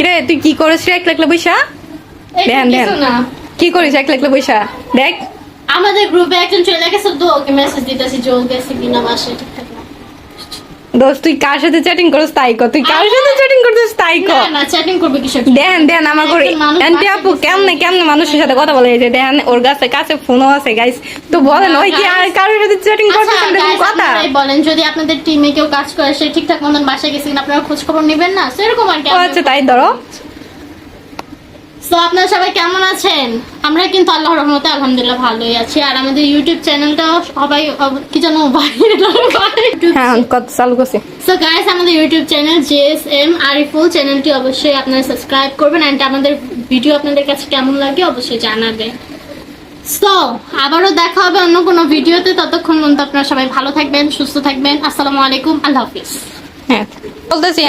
কিরে তুই কি করিস রে একলা একলা বৈশা দেন, দেন। কি করিস একলা একলা বৈশা দেখ। আমাদের গ্রুপে একজন চলে গেছে তো ওকে মেসেজ দিতেছি জল গেছে কিনা না দোস্ত তুই কার সাথে চ্যাটিং করছিস তাই কর। তুই কার সাথে চ্যাটিং করছিস তাই না কর। না চ্যাটিং করবে কিসের দেন দেন আমার করে আন্টি আপু গেছে। কেমনে কেমনে মানুষের সাথে কথা বলে যে দেন ওর কাছে কাছে ফোনও আছে গাইস তো বলেন ওই কি আর। কারোর সাথে চ্যাটিং করছিস কথা। বলেন যদি আপনাদের টিমে কেউ কাজ করে সে ঠিকঠাক মতন বাসায় গেছে কিনা আপনারা খোঁজ খবর নেবেন না? সেরকম আর কি আচ্ছা তাই ধরো। তো আপনারা সবাই কেমন আছেন? আমরা কিন্তু আল্লাহর রহমতে আলহামদুলিল্লাহ ভালোই আছি। আর আমাদের ইউটিউব চ্যানেলটাও সবাই কি যেন হ্যাঁ কত চালু করছি। সো গাইস আমাদের YouTube channel JS M Ariful চ্যানেলটি অবশ্যই আপনারা সাবস্ক্রাইব করবেন অ্যান্ড আমাদের ভিডিও আপনাদের কাছে কেমন লাগে অবশ্যই জানাবেন। সো আবারও দেখা হবে অন্য কোনো ভিডিওতে ততক্ষণ পর্যন্ত আপনারা সবাই ভালো থাকবেন সুস্থ থাকবেন। আসসালামু আলাইকুম আল্লাহ হাফিজ। হ্যাঁ। বলতেছি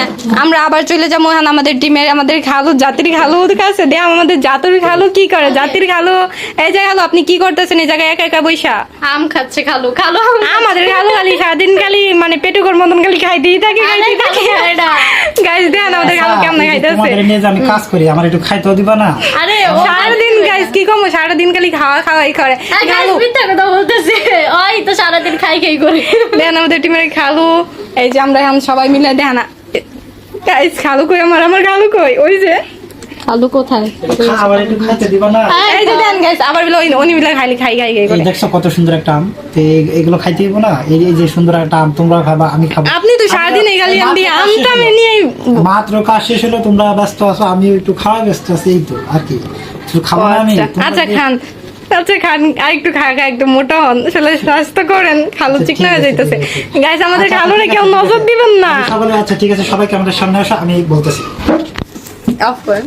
আমরা আবার চলে যাব আমাদের টিমের আমাদের খালু জাতির খালু কাছে। দে আমাদের জাতির খালু কি করে? জাতির খালু এই যে খালু আপনি কি করতেছেন? এই জায়গায় একা একা বৈশা আম খাচ্ছে খালু খালু আমাদের খালু খালি সারাদিন খালি মানে পেটুকর মতন খালি খাই দিয়ে খাইতেই থাকে গাইস দেন আমাদের খালু কেমন খাইতেছে। নিয়ে আমি কাজ করি আমার একটু খাইতেও দিবা না? আরে সারাদিন গাইস কি কম সারাদিন খালি খাওয়া খাওয়াই করে। খালু। মিথ্যা কথা বলতেছে। ওই তো সারাদিন খাই খাই করে। দেন আমাদের টিমের খালু। এই যে আমরা এখন সবাই মিলে দেন গাইস খালু কই? আমার আমার খালু কই? ওই যে। খালু কোথায়? আবার একটু খাইতে দিবা না। এই যে দেন গাইস আবার বলে উনি মিলে খালি খাই খাই খাই করে দেখছ কত সুন্দর একটা আম? তো এগুলো খাইতে দিব না? এই যে সুন্দর একটা আম তোমরা খাবা আমি খাব। আপনি তো আম দিয়ে আমটা মাত্র কাজ শেষ হলো তোমরা ব্যস্ত আছো আমি একটু খাওয়া ব্যস্ত আছি এই তো আর কি। শুধু খাব না আমি আচ্ছা আচ্ছা খান। আচ্ছা খান আর একটু খা খা একটু মোটা হন আসলে স্বাস্থ্য করেন খালু আচ্ছা, চিকনা হয়ে যাইতেছে। গাইস আমাদের আচ্ছা, খালুরে কেউ নজর দিবেন না। আচ্ছা ঠিক আছে সবাইকে আমাদের সামনে আসো আমি বলতেছি। অফ করেন।